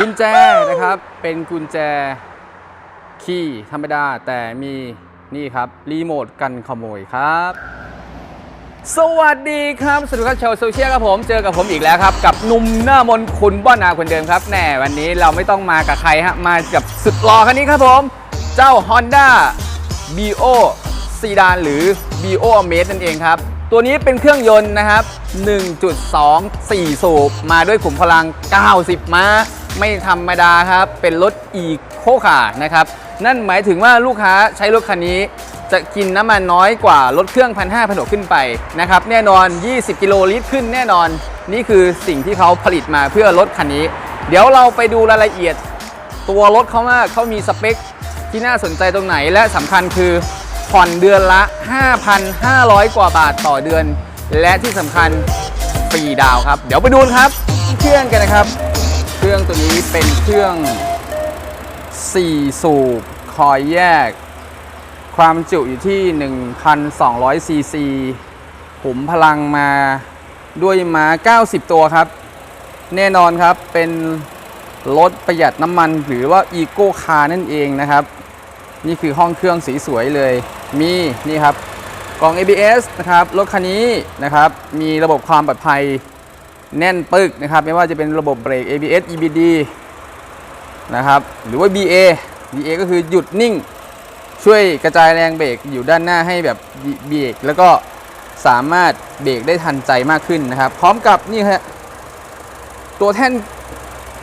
กุญแจนะครับเป็นกุญแจคีย์ธรรมดาแต่มีนี่ครับรีโมทกันขโมยครับ สวัสดีครับสวัสดีครับชาวโซเชียลครับผมเจอกับผมอีกแล้วครับ กับหนุ่มหน้ามนคุณบ้านนาคนเดิมครับแน่วันนี้เราไม่ต้องมากับใครฮะมากับสุดหล่อคันนี้ครับผม เจ้า Honda BO ซีดานหรือ BO a m a z e นั่นเองครับ ตัวนี้เป็นเครื่องยนต์นะครับ 1.24 สูบมาด้วยขุมพลัง 90 ม้า ไม่ธรรมดาครับ เป็นรถอีโคคานะครับ นั่นหมายถึงว่าลูกค้าใช้รถคันนี้ จะกินน้ำมันน้อยกว่ารถเครื่อง1,500 1,600ขึ้นไปนะครับ แน่นอน 20 กิโลลิตรขึ้นแน่นอน นี่คือสิ่งที่เขาผลิตมาเพื่อรถคันนี้ เดี๋ยวเราไปดูรายละเอียด ตัวรถเขามากเขามีสเปคที่น่าสนใจตรงไหนและสำคัญคือผ่อนเดือนละ 5,500 กว่าบาทต่อเดือน และที่สำคัญฟรีดาวครับ เดี๋ยวไปดูนครับเครื่องกันนะครับ เครื่องตัวนี้เป็นเครื่อง 4 สูบคอยแยก ความจุอยู่ที่ 1,200 ซีซีขุมพลังมาด้วยม้า 90 ตัวครับ แน่นอนครับเป็นรถประหยัดน้ำมันหรือว่าอีโก้คาร์นั่นเองนะครับ นี่คือห้องเครื่องสีสวยเลย มีนี่ครับกล่อง ABS นะครับ รถคันนี้นะครับ มีระบบความปลอดภัย แน่นปึกนะครับ ไม่ว่าจะเป็นระบบเบรก ABS EBD นะครับ หรือว่า BA BA ก็คือหยุดนิ่ง ช่วยกระจายแรงเบรกอยู่ด้านหน้าให้แบบเบรกแล้วก็สามารถเบรกได้ทันใจมากขึ้นนะครับ พร้อมกับนี่ฮะตัวแท่น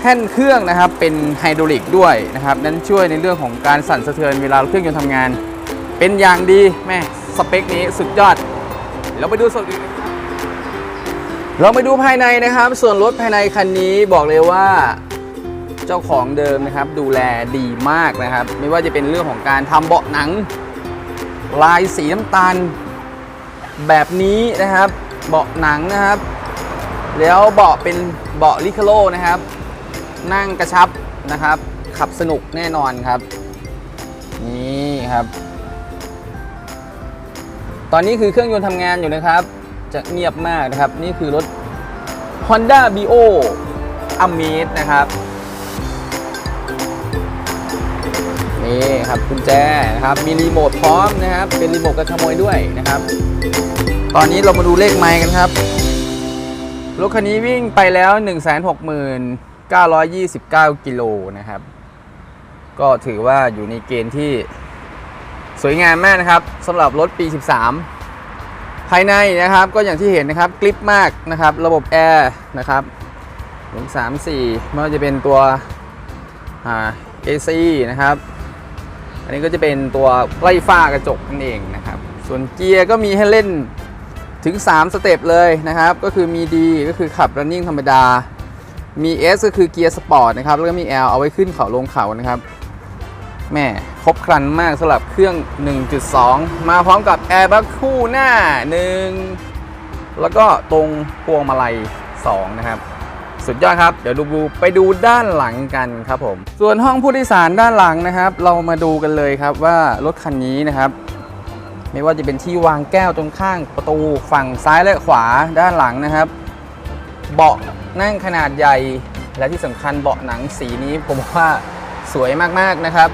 แท่นเครื่องนะครับเป็นไฮดรอลิกด้วยนะครับ นั้นช่วยในเรื่องของการสั่นสะเทือนเวลาเครื่องยนต์ทำงาน เป็นอย่างดีแม่สเปคนี้สุดยอด เราไปดูส่วนอื่นกันครับ เราไปดูภายในนะครับ ส่วนรถภายในคันนี้บอกเลยว่าเจ้าของเดิมนะครับ ดูแลดีมากนะครับ ไม่ว่าจะเป็นเรื่องของการทำเบาะหนัง ลายสีน้ำตาล แบบนี้นะครับ เบาะหนังนะครับ แล้วเบาะเป็นเบาะลิคาโลนะครับ นั่งกระชับนะครับ ขับสนุกแน่นอนครับ นี่ครับ ตอนนี้คือเครื่องยนต์ทำงานอยู่นะครับ จะเงียบมากนะครับ นี่คือรถ Honda Bio Amaze นะครับ นี่ครับกุญแจนะครับ มีรีโมทพร้อมนะครับ เป็นรีโมทกันขโมยด้วยนะครับ ตอนนี้เรามาดูเลขไมล์กันครับ รถคันนี้วิ่งไปแล้ว 169,929 กิโลนะครับ ก็ถือว่าอยู่ในเกณฑ์ที่สวยงามมากนะครับสำหรับรถปี 13 ภายในนะครับก็อย่างที่เห็นนะครับกลิปมากนะครับ ระบบแอร์นะครับหนึ่งสามสี่ไม่ว่าจะเป็นตัวอ่า AC นะครับ อันนี้ก็จะเป็นตัวไล่ฝ้ากระจกนั่นเองนะครับ ส่วนเกียร์ก็มีให้เล่นถึง 3 สเต็ปเลยนะครับ ก็คือมี D ก็คือขับ running ธรรมดา มี S ก็คือเกียร์สปอร์ตนะครับ แล้วก็มี L เอาไว้ขึ้นเขาลงเขานะครับ แม่ครบครันมากสำหรับเครื่อง 1.2 มาพร้อมกับแอร์บัคคู่หน้า 1 แล้วก็ตรงพวงมาลัย 2 นะครับ สุดยอดครับ เดี๋ยวดูไปดูด้านหลังกันครับผม ส่วนห้องผู้โดยสารด้านหลังนะครับ เรามาดูกันเลยครับว่ารถคันนี้นะครับไม่ว่าจะเป็นที่วางแก้วตรงข้างประตูฝั่งซ้ายและขวาด้านหลังนะครับ เบาะนั่งขนาดใหญ่ และที่สำคัญเบาะหนังสีนี้ผมว่าสวยมากๆนะครับ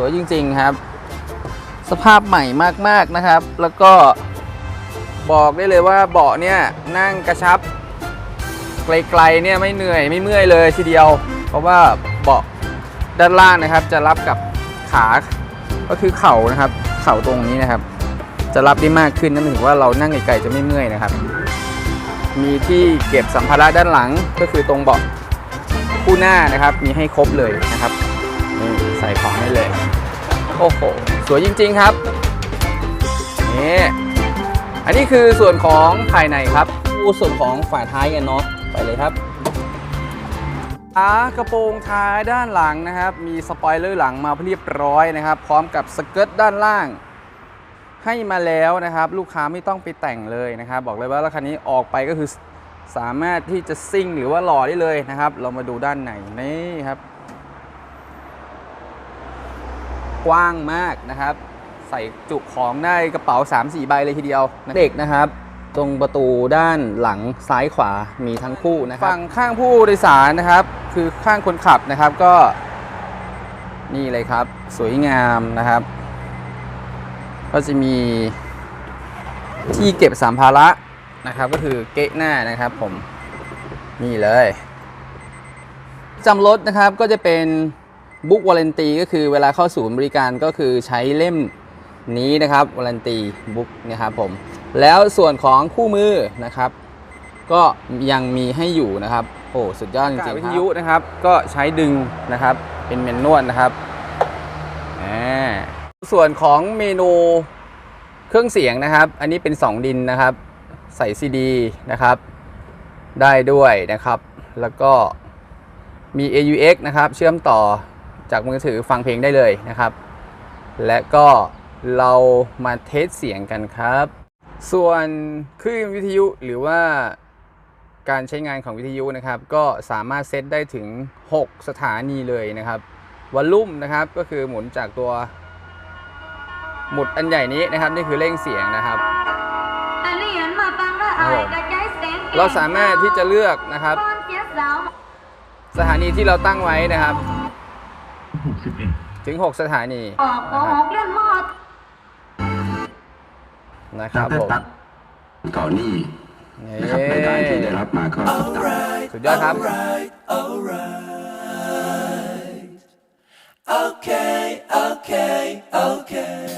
สวยจริงๆครับ สภาพใหม่มากๆนะครับ แล้วก็บอกได้เลยว่าเบาะเนี่ยนั่งกระชับ ไกลๆเนี่ยไม่เหนื่อยไม่เมื่อยเลยทีเดียว เพราะว่าเบาะด้านล่างนะครับ จะรับกับขาก็คือเข่านะครับ เข่าตรงนี้นะครับ จะรับได้มากขึ้นนั่นหมายถึงว่าเรานั่งไกลๆจะไม่เมื่อยนะครับ มีที่เก็บสัมภาระด้านหลังก็คือตรงเบาะคู่หน้านะครับ มีให้ครบเลยนะครับ นี่ใส่ของได้เลย โอ้โห สวยจริงๆครับ นี่ อันนี้คือส่วนของภายในครับดูส่วนของฝาท้ายกันเนาะ ไปเลยครับฝากระโปรงท้ายด้านหลังนะครับ มีสปอยเลอร์หลังมาเรียบร้อยนะครับ พร้อมกับสเกิร์ตด้านล่าง ให้มาแล้วนะครับ ลูกค้าไม่ต้องไปแต่งเลยนะครับ บอกเลยว่ารถคันนี้ออกไปก็คือสามารถที่จะซิ่งหรือว่าหล่อได้เลยนะครับ เรามาดูด้านในนี่ครับ กว้างมากนะครับ ใส่จุของได้กระเป๋า 3-4 ใบเลยทีเดียวเด็กนะครับ ตรงประตูด้านหลังซ้ายขวามีทั้งคู่นะครับฝั่งข้างผู้โดยสารนะครับ คือข้างคนขับนะครับก็ นี่เลยครับ สวยงามนะครับ ก็จะมีที่เก็บสัมภาระนะครับ ก็คือเก๊ะหน้านะครับผมนี่เลยจำรถนะครับก็จะเป็น บุ๊กวาเลนตีก็คือเวลาเข้าศูนย์บริการก็คือใช้เล่มนี้นะครับวาเลนตีบุ๊กนะครับผมแล้วส่วนของคู่มือนะครับ ก็ยังมีให้อยู่นะครับโอ้สุดยอดจริงๆวิทยุนะครับ ก็ใช้ดึงนะครับ เป็นเมนนวลนะครับอ่าส่วนของเมนูเครื่องเสียงนะครับ อันนี้เป็น 2 ดินนะครับ ใส่ซีดีนะครับ ได้ด้วยนะครับ แล้วก็มี AUX นะครับ เชื่อมต่อ จากมือถือฟังเพลงได้เลยนะครับ และก็เรามาเทสเสียงกันครับ ส่วนคลื่นวิทยุหรือว่าการใช้งานของวิทยุนะครับ ก็สามารถเซตได้ถึง 6 สถานีเลยนะครับวอลลุ่มนะครับก็คือหมุนจากตัว หมุดอันใหญ่นี้นะครับ นี่คือเร่งเสียงนะครับเราสามารถที่จะเลือกนะครับ สถานีที่เราตั้งไว้นะครับ 61ถึง 6 สถานีออกโกนะครับหกเรื่องมอดนะครับผมก่อนหนี้นี่นะครับรายได้ที่ได้รับมาก็ตกต่ำสุดยอดครับ Okay, okay, okay.